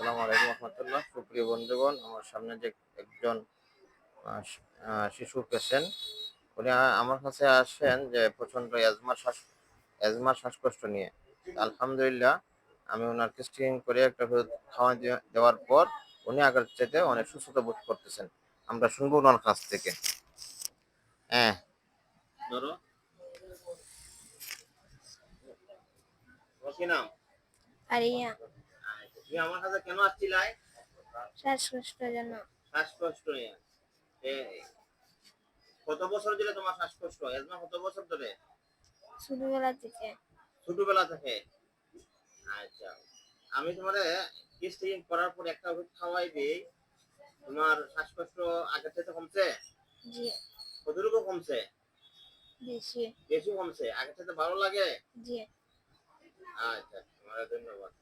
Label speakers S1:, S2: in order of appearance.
S1: আসসালামু আলাইকুম রহমতুল্লাহ। সুপ্রিয় বন্ধুগণ আমার সামনে যে একজন শিশু পেশেন্ট উনি আমার কাছে আসেন যে প্রচণ্ড অ্যাজমার শ্বাস শ্বাসকষ্ট নিয়ে। আলহামদুলিল্লাহ আমি ওনার টেস্টিং করে একটা ওষুধ খাওয়া দেওয়ার পর উনি আগের চাইতে অনেক সুস্থতা বোধ করতেছেন। আমরা শুনব ওনার কাছ থেকে। হ্যাঁ। ধরো। কি নাম?
S2: আরিয়া।
S1: তুমি আমার কাছে কেন আসছিলাই
S2: শ্বাসকষ্টের জন্য
S1: শ্বাসকষ্ট নিয়ে। কত বছর ধরে তোমার শ্বাসকষ্ট? এজমা কত বছর ধরে?
S2: ছোটবেলা থেকে।
S1: ছোটবেলা থেকে? আচ্ছা। আমি তোমার টেস্টিং করার পর একটা ওষুধ খাওয়াই দিই। তোমার শ্বাসকষ্ট আগের থেকে কমছে?
S2: জি।
S1: কতটুকু কমছে?
S2: বেশি।
S1: বেশি কমছে? আগের থেকে ভালো লাগে?
S2: জি।
S1: আচ্ছা তোমার ধন্যবাদ।